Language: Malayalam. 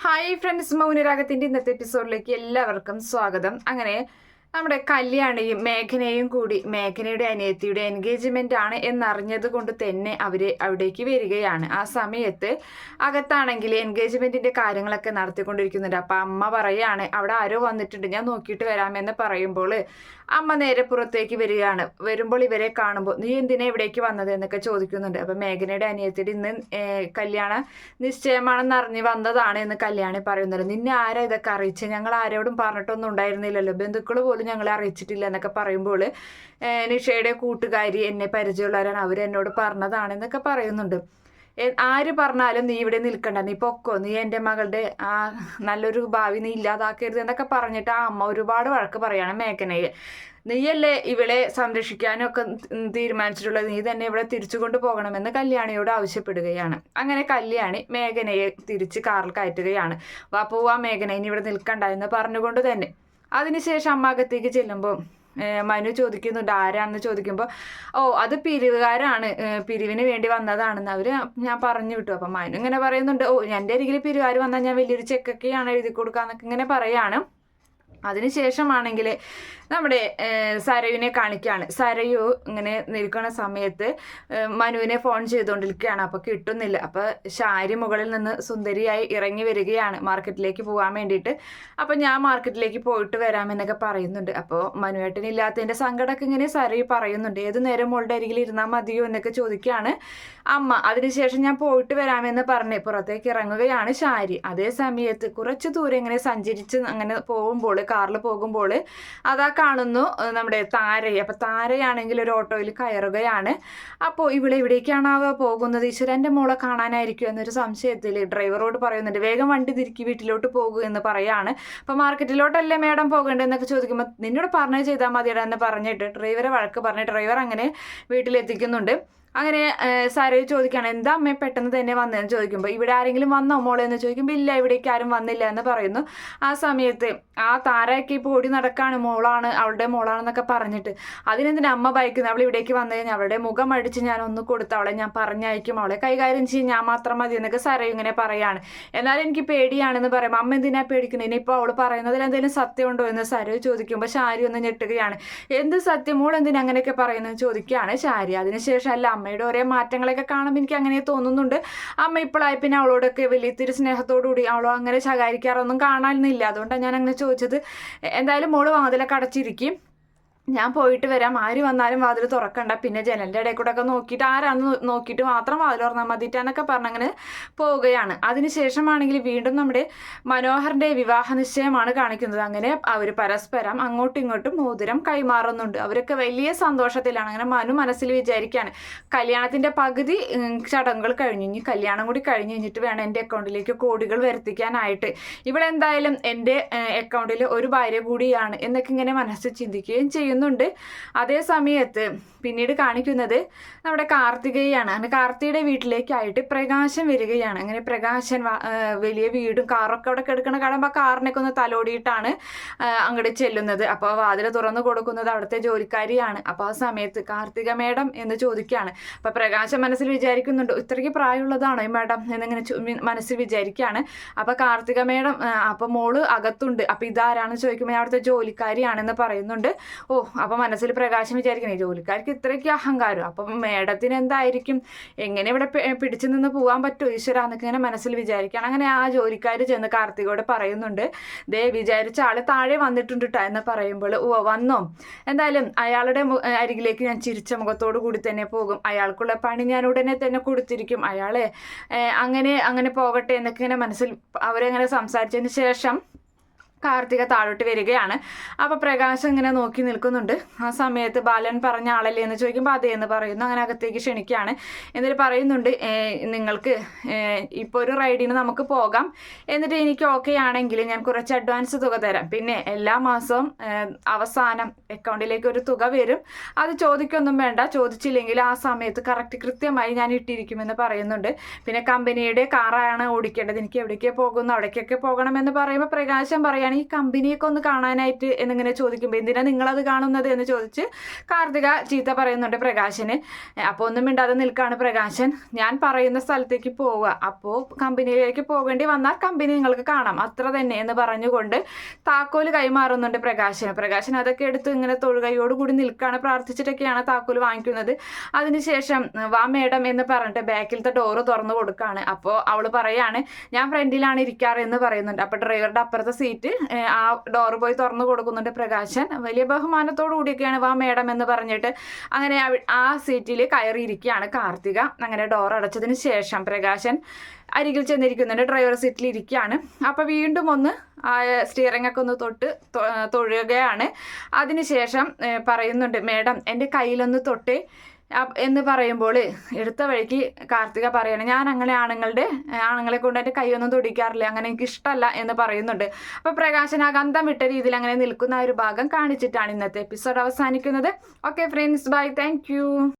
ഹായ് ഫ്രണ്ട്സ് മൗനരാഗത്തിന്റെ ഇന്നത്തെ എപ്പിസോഡിലേക്ക് എല്ലാവർക്കും സ്വാഗതം. അങ്ങനെ നമ്മുടെ കല്യാണിയും മേഘനയും കൂടി മേഘനയുടെ അനിയത്തിയുടെ എൻഗേജ്മെന്റ് ആണ് എന്നറിഞ്ഞത് കൊണ്ട് തന്നെ അവർ അവിടേക്ക് വരികയാണ്. ആ സമയത്ത് അകത്താണെങ്കിൽ എൻഗേജ്മെന്റിന്റെ കാര്യങ്ങളൊക്കെ നടത്തിക്കൊണ്ടിരിക്കുന്നുണ്ട്. അപ്പൊ അമ്മ പറയാണ് അവിടെ ആരോ വന്നിട്ടുണ്ട് ഞാൻ നോക്കിയിട്ട് വരാമെന്ന് പറയുമ്പോൾ അമ്മ നേരെ പുറത്തേക്ക് വരികയാണ്. വരുമ്പോൾ ഇവരെ കാണുമ്പോൾ നീ എന്തിനാ ഇവിടേക്ക് വന്നത്? എന്നൊക്കെ ചോദിക്കുന്നുണ്ട്. അപ്പൊ മേഘനയുടെ അനിയത്തിയുടെ ഇന്ന് കല്യാണ നിശ്ചയമാണെന്ന് അറിഞ്ഞ് വന്നതാണ് എന്ന് കല്യാണി പറയുന്നുണ്ട്. നിന്നെ ആരാ ഇതൊക്കെ അറിയിച്ച്? ഞങ്ങൾ ആരോടും പറഞ്ഞിട്ടൊന്നും ഉണ്ടായിരുന്നില്ലല്ലോ. ബന്ധുക്കൾ ഞങ്ങളെ അറിയിച്ചിട്ടില്ല എന്നൊക്കെ പറയുമ്പോൾ നിഷയുടെ കൂട്ടുകാരി എന്നെ പരിചയമുള്ളവരാണ്. അവർ എന്നോട് പറഞ്ഞതാണ് എന്നൊക്കെ പറയുന്നുണ്ട് ആര് പറഞ്ഞാലും നീ ഇവിടെ നിൽക്കണ്ട. നീ പൊക്കോ. നീ എന്റെ മകളുടെ ആ നല്ലൊരു ഭാവി നീ ഇല്ലാതാക്കരുത് എന്നൊക്കെ പറഞ്ഞിട്ട് ആ അമ്മ ഒരുപാട് വഴക്ക് പറയാണ് മേഘനയെ നീയല്ലേ ഇവളെ സംരക്ഷിക്കാനും ഒക്കെ തീരുമാനിച്ചിട്ടുള്ളത്? നീ തന്നെ ഇവിടെ തിരിച്ചു കൊണ്ടുപോകണമെന്ന് കല്യാണിയോട് ആവശ്യപ്പെടുകയാണ്. അങ്ങനെ കല്യാണി മേഘനയെ തിരിച്ച് കാറിൽ കയറ്റുകയാണ്. വാ പോവാ മേഘന. ഇനി ഇവിടെ നിൽക്കണ്ട എന്ന് പറഞ്ഞുകൊണ്ട് തന്നെ അതിനുശേഷം അമ്മ അകത്തേക്ക് ചെല്ലുമ്പോൾ മനു ചോദിക്കുന്നുണ്ട് ആരാണെന്ന് ചോദിക്കുമ്പോൾ ഓ അത് പിരിവുകാരാണ്. പിരിവിന് വേണ്ടി വന്നതാണെന്ന് അവർ ഞാൻ പറഞ്ഞു വിട്ടു. അപ്പം മനു ഇങ്ങനെ പറയുന്നുണ്ട് ഓ എന്റെ അരികിൽ പിരിവുകാർ വന്നാൽ ഞാൻ വലിയൊരു ചെക്കൊക്കെയാണ് എഴുതി കൊടുക്കുക എന്നൊക്കെ ഇങ്ങനെ പറയാണ്. അതിനുശേഷമാണെങ്കിൽ നമ്മുടെ സരയുവിനെ കാണിക്കുകയാണ് സരയു ഇങ്ങനെ നിൽക്കുന്ന സമയത്ത് മനുവിനെ ഫോൺ ചെയ്തുകൊണ്ടിരിക്കുകയാണ് അപ്പോൾ കിട്ടുന്നില്ല. അപ്പോൾ ഷാരി മുകളിൽ നിന്ന് സുന്ദരിയായി ഇറങ്ങി വരികയാണ് മാർക്കറ്റിലേക്ക് പോകാൻ വേണ്ടിയിട്ട്. അപ്പോൾ ഞാൻ മാർക്കറ്റിലേക്ക് പോയിട്ട് വരാമെന്നൊക്കെ പറയുന്നുണ്ട്. അപ്പോൾ മനുവേട്ടനില്ലാത്തതിന്റെ സങ്കടമൊക്കെ ഇങ്ങനെ സരയു പറയുന്നുണ്ട്. ഏത് നേരം മോളുടെ അരികിൽ ഇരുന്നാൽ മതിയോ എന്നൊക്കെ ചോദിക്കുകയാണ് അമ്മ. അതിനുശേഷം ഞാൻ പോയിട്ട് വരാമെന്ന് പറഞ്ഞ് പുറത്തേക്ക് ഇറങ്ങുകയാണ് ഷാരി അതേ സമയത്ത് കുറച്ച് ദൂരം ഇങ്ങനെ സഞ്ചരിച്ച് അങ്ങനെ പോകുമ്പോൾ കാറിൽ പോകുമ്പോൾ അതാ കാണുന്നു നമ്മുടെ താരയെ. അപ്പം താരയാണെങ്കിൽ ഒരു ഓട്ടോയിൽ കയറുകയാണ്. അപ്പോൾ ഇവിടെ എവിടേക്കാണാവോ പോകുന്നത്? ഈശ്വരന്റെ മോളെ കാണാനായിരിക്കും എന്നൊരു സംശയത്തിൽ ഡ്രൈവറോട് പറയുന്നുണ്ട്. വേഗം വണ്ടി തിരിക്കി വീട്ടിലോട്ട് പോകൂ എന്ന് പറയാണ്. അപ്പോൾ മാർക്കറ്റിലോട്ടല്ലേ മേഡം പോകേണ്ടതെന്നൊക്കെ ചോദിക്കുമ്പോൾ നിന്നോട് പറഞ്ഞു ചെയ്താൽ മതിയടാ എന്ന് പറഞ്ഞിട്ട് ഡ്രൈവറെ വഴക്ക് പറഞ്ഞ് ഡ്രൈവർ അങ്ങനെ വീട്ടിലെത്തിക്കുന്നുണ്ട്. അങ്ങനെ സാരോ ചോദിക്കുകയാണ് എന്താ അമ്മയെ പെട്ടെന്ന് തന്നെ വന്നതെന്ന് ചോദിക്കുമ്പോൾ ഇവിടെ ആരെങ്കിലും വന്നോ? മോളെ എന്ന് ചോദിക്കുമ്പോൾ ഇല്ല ഇവിടേക്ക് ആരും വന്നില്ല എന്ന് പറയുന്നു. ആ സമയത്ത് ആ താരയൊക്കെ ഇപ്പോൾ ഓടി നടക്കാണ് മോളാണ് അവളുടെ മോളാണെന്നൊക്കെ പറഞ്ഞിട്ട്. അതിനെന്തിനാ അമ്മ ഭയക്കുന്നത്? അവൾ ഇവിടേക്ക് വന്നു കഴിഞ്ഞാൽ അവളുടെ മുഖം അടിച്ച് ഞാൻ ഒന്ന് കൊടുത്ത അവളെ ഞാൻ പറഞ്ഞയക്കും അവളെ കൈകാര്യം ചെയ്യും ഞാൻ മാത്രം മതി എന്നൊക്കെ സാരോ ഇങ്ങനെ പറയാണ്. എന്നാലും എനിക്ക് പേടിയാണെന്ന് പറയും അമ്മ എന്തിനാ പേടിക്കുന്നത്? ഇനിയിപ്പോൾ അവൾ പറയുന്നതിൽ എന്തെങ്കിലും സത്യമുണ്ടോ? എന്ന് സാരോ ചോദിക്കുമ്പോൾ ശാരി ഒന്ന് ഞെട്ടുകയാണ്. എന്ത് സത്യം? മോൾ എന്തിനാ അങ്ങനെയൊക്കെ പറയുന്നത്? ചോദിക്കുകയാണ് ശാരി. അതിനുശേഷം അല്ല അമ്മയുടെ ഓരോ മാറ്റങ്ങളൊക്കെ കാണുമ്പോൾ എനിക്ക് അങ്ങനെ തോന്നുന്നുണ്ട്. അമ്മ ഇപ്പോഴായി പിന്നെ അവളോടൊക്കെ വലിയ സ്നേഹത്തോടുകൂടി അവളോ അങ്ങനെ ശകാരിക്കാറൊന്നും കാണാനൊന്നുമില്ല അതുകൊണ്ടാണ് ഞാൻ അങ്ങനെ ചോദിച്ചത് എന്തായാലും മോൾ വാതിലൊക്കെ അടച്ചിരിക്കും. ഞാൻ പോയിട്ട് വരാം. ആര് വന്നാലും വാതിൽ തുറക്കണ്ട. പിന്നെ ജനലിന്റെ ഇടയിൽ കൂടെ ഒക്കെ നോക്കിയിട്ട് ആരാന്ന് നോക്കിയിട്ട് മാത്രം വാതിൽ തുറന്നാൽ മതിയിട്ടാന്നൊക്കെ പറഞ്ഞങ്ങനെ പോവുകയാണ്. അതിനുശേഷമാണെങ്കിൽ വീണ്ടും നമ്മുടെ മനോഹറിന്റെ വിവാഹ നിശ്ചയമാണ് കാണിക്കുന്നത്. അങ്ങനെ അവർ പരസ്പരം അങ്ങോട്ടും ഇങ്ങോട്ടും മോതിരം കൈമാറുന്നുണ്ട്. അവരൊക്കെ വലിയ സന്തോഷത്തിലാണ്. അങ്ങനെ മനു മനസ്സിൽ വിചാരിക്കുകയാണ് കല്യാണത്തിന്റെ പകുതി ചടങ്ങുകൾ കഴിഞ്ഞു ഇനി കല്യാണം കൂടി കഴിഞ്ഞ് കഴിഞ്ഞിട്ട് വേണം എന്റെ അക്കൗണ്ടിലേക്ക് കോടികൾ വരുത്തിക്കാനായിട്ട്. ഇവിടെ എന്തായാലും എന്റെ അക്കൗണ്ടിൽ ഒരു ഭാര്യ കൂടിയാണ് എന്നൊക്കെ ഇങ്ങനെ മനസ്സിൽ ചിന്തിക്കുകയും ചെയ്യുന്നുണ്ട് അതേ സമയത്ത് പിന്നീട് കാണിക്കുന്നത് നമ്മുടെ കാർത്തികയാണ്. അങ്ങനെ കാർത്തികയുടെ വീട്ടിലേക്കായിട്ട് പ്രകാശൻ വരികയാണ്. അങ്ങനെ പ്രകാശൻ വലിയ വീടും കാറൊക്കെ അവിടെ കിടക്കണ കാണുമ്പോൾ കാറിനൊക്കെ ഒന്ന് തലോടിയിട്ടാണ് അങ്ങോട്ട് ചെല്ലുന്നത്. അപ്പോൾ വാതിൽ തുറന്നു കൊടുക്കുന്നത് അവിടുത്തെ ജോലിക്കാരിയാണ്. അപ്പോൾ ആ സമയത്ത് കാർത്തിക മേഡം എന്ന് ചോദിക്കുകയാണ്. അപ്പോൾ പ്രകാശൻ മനസ്സിൽ വിചാരിക്കുന്നുണ്ട് ഇത്രയ്ക്ക് പ്രായമുള്ളതാണോ ഈ മേഡം? എന്നിങ്ങനെ മനസ്സിൽ വിചാരിക്കുകയാണ്. അപ്പോൾ കാർത്തിക മേഡം അപ്പോൾ മോൾ അകത്തുണ്ട്. അപ്പോൾ ഇതാരാണെന്ന് ചോദിക്കുമ്പോൾ അവിടുത്തെ ജോലിക്കാരിയാണെന്ന് പറയുന്നുണ്ട്. ഓ അപ്പോൾ മനസ്സിൽ പ്രകാശം വിചാരിക്കണേ ജോലിക്കാർക്ക് ഇത്രയ്ക്ക് അഹങ്കാരം. അപ്പം മേഡത്തിന് എന്തായിരിക്കും? എങ്ങനെ ഇവിടെ പിടിച്ചു നിന്ന് പോകാൻ പറ്റുമോ ഈശ്വര എന്നൊക്കെ ഇങ്ങനെ മനസ്സിൽ വിചാരിക്കുകയാണ്. അങ്ങനെ ആ ജോലിക്കാർ ചെന്ന് കാർത്തികോട് പറയുന്നുണ്ട് ദേ വിചാരിച്ച ആൾ താഴെ വന്നിട്ടുണ്ട് കേട്ടോ എന്ന് പറയുമ്പോൾ ഓ വന്നോ. എന്തായാലും അയാളുടെ അരികിലേക്ക് ഞാൻ ചിരിച്ച മുഖത്തോടു കൂടി തന്നെ പോകും. അയാൾക്കുള്ള പണി ഞാൻ ഉടനെ തന്നെ കൊടുത്തിരിക്കും. അയാളെ അങ്ങനെ അങ്ങനെ പോകട്ടെ എന്നൊക്കെ ഇങ്ങനെ മനസ്സിൽ അവരങ്ങനെ സംസാരിച്ചതിന് ശേഷം കാർത്തിക താഴോട്ട് വരികയാണ്. അപ്പോൾ പ്രകാശ് ഇങ്ങനെ നോക്കി നിൽക്കുന്നുണ്ട്. ആ സമയത്ത് ബാലൻ പറഞ്ഞ ആളല്ലേ എന്ന് ചോദിക്കുമ്പോൾ അതേ എന്ന് പറയുന്നു. അങ്ങനെ അകത്തേക്ക് ക്ഷണിക്കുകയാണ്. എന്നിട്ട് പറയുന്നുണ്ട് നിങ്ങൾക്ക് ഇപ്പോൾ ഒരു റൈഡിന് നമുക്ക് പോകാം. എന്നിട്ട് എനിക്ക് ഓക്കെ ആണെങ്കിൽ ഞാൻ കുറച്ച് അഡ്വാൻസ് തുക തരാം. പിന്നെ എല്ലാ മാസവും അവസാനം അക്കൗണ്ടിലേക്ക് ഒരു തുക വരും. അത് ചോദിക്കൊന്നും വേണ്ട. ചോദിച്ചില്ലെങ്കിൽ ആ സമയത്ത് കറക്റ്റ് കൃത്യമായി ഞാൻ ഇട്ടിരിക്കുമെന്ന് പറയുന്നുണ്ട്. പിന്നെ കമ്പനിയുടെ കാറാണ് ഓടിക്കേണ്ടത്. എനിക്ക് എവിടേക്ക് പോകുന്നു അവിടേക്കൊക്കെ പോകണമെന്ന് പറയുമ്പോൾ പ്രകാശം പറയാൻ ഈ കമ്പനിയൊക്കെ ഒന്ന് കാണാനായിട്ട്? എന്നിങ്ങനെ ചോദിക്കുമ്പോൾ എന്തിനാ നിങ്ങളത് കാണുന്നത്? എന്ന് ചോദിച്ച് കാർത്തിക ചീത്ത പറയുന്നുണ്ട് പ്രകാശന്. അപ്പോൾ ഒന്നും മിണ്ടാതെ നിൽക്കുകയാണ് പ്രകാശൻ. ഞാൻ പറയുന്ന സ്ഥലത്തേക്ക് പോവുക. അപ്പോൾ കമ്പനിയിലേക്ക് പോകേണ്ടി വന്നാൽ കമ്പനി നിങ്ങൾക്ക് കാണാം. അത്ര തന്നെ എന്ന് പറഞ്ഞുകൊണ്ട് താക്കോൽ കൈമാറുന്നുണ്ട് പ്രകാശന്. പ്രകാശൻ അതൊക്കെ എടുത്ത് ഇങ്ങനെ തൊഴുകയോടുകൂടി നിൽക്കുകയാണ് പ്രാർത്ഥിച്ചിട്ടൊക്കെയാണ് താക്കോൽ വാങ്ങിക്കുന്നത്. അതിനുശേഷം വാ മേഡം എന്ന് പറഞ്ഞിട്ട് ബാക്കിലത്തെ ഡോറ് തുറന്നു കൊടുക്കുകയാണ് അപ്പോൾ അവൾ പറയാണ് ഞാൻ ഫ്രണ്ടിലാണ് ഇരിക്കാറ് എന്ന് പറയുന്നുണ്ട്. അപ്പോൾ ഡ്രൈവറുടെ അപ്പുറത്തെ സീറ്റ് ആ ഡോർ പോയി തുറന്നു കൊടുക്കുന്നുണ്ട് പ്രകാശൻ. വലിയ ബഹുമാനത്തോടു കൂടിയൊക്കെയാണ് വാ മേഡം എന്ന് പറഞ്ഞിട്ട് അങ്ങനെ ആ സീറ്റിൽ കയറിയിരിക്കുകയാണ് കാർത്തിക. അങ്ങനെ ഡോർ അടച്ചതിന് ശേഷം പ്രകാശൻ അരികിൽ ചെന്നിരിക്കുന്നുണ്ട്. ഡ്രൈവർ സീറ്റിൽ ഇരിക്കുകയാണ്. അപ്പോൾ വീണ്ടും ഒന്ന് സ്റ്റിയറിംഗ് ഒക്കെ ഒന്ന് തൊട്ട് തൊഴുകയാണ്. അതിനുശേഷം പറയുന്നുണ്ട് മേഡം എന്റെ കയ്യിലൊന്ന് തൊട്ടേ എന്ന് പറയുമ്പോൾ എടുത്ത വഴിക്ക് കാർത്തിക പറയണം ഞാൻ അങ്ങനെ ആണുങ്ങളുടെ ആണുങ്ങളെ കൊണ്ട് എന്റെ കൈയൊന്നും തുടിക്കാറില്ല അങ്ങനെ എനിക്ക് ഇഷ്ടമല്ല എന്ന് പറയുന്നുണ്ട്. അപ്പോൾ പ്രകാശൻ ആ ഗന്ധം വിട്ട രീതിയിൽ അങ്ങനെ നിൽക്കുന്ന ഒരു ഭാഗം കാണിച്ചിട്ടാണ് ഇന്നത്തെ എപ്പിസോഡ് അവസാനിക്കുന്നത്. Okay friends bye thank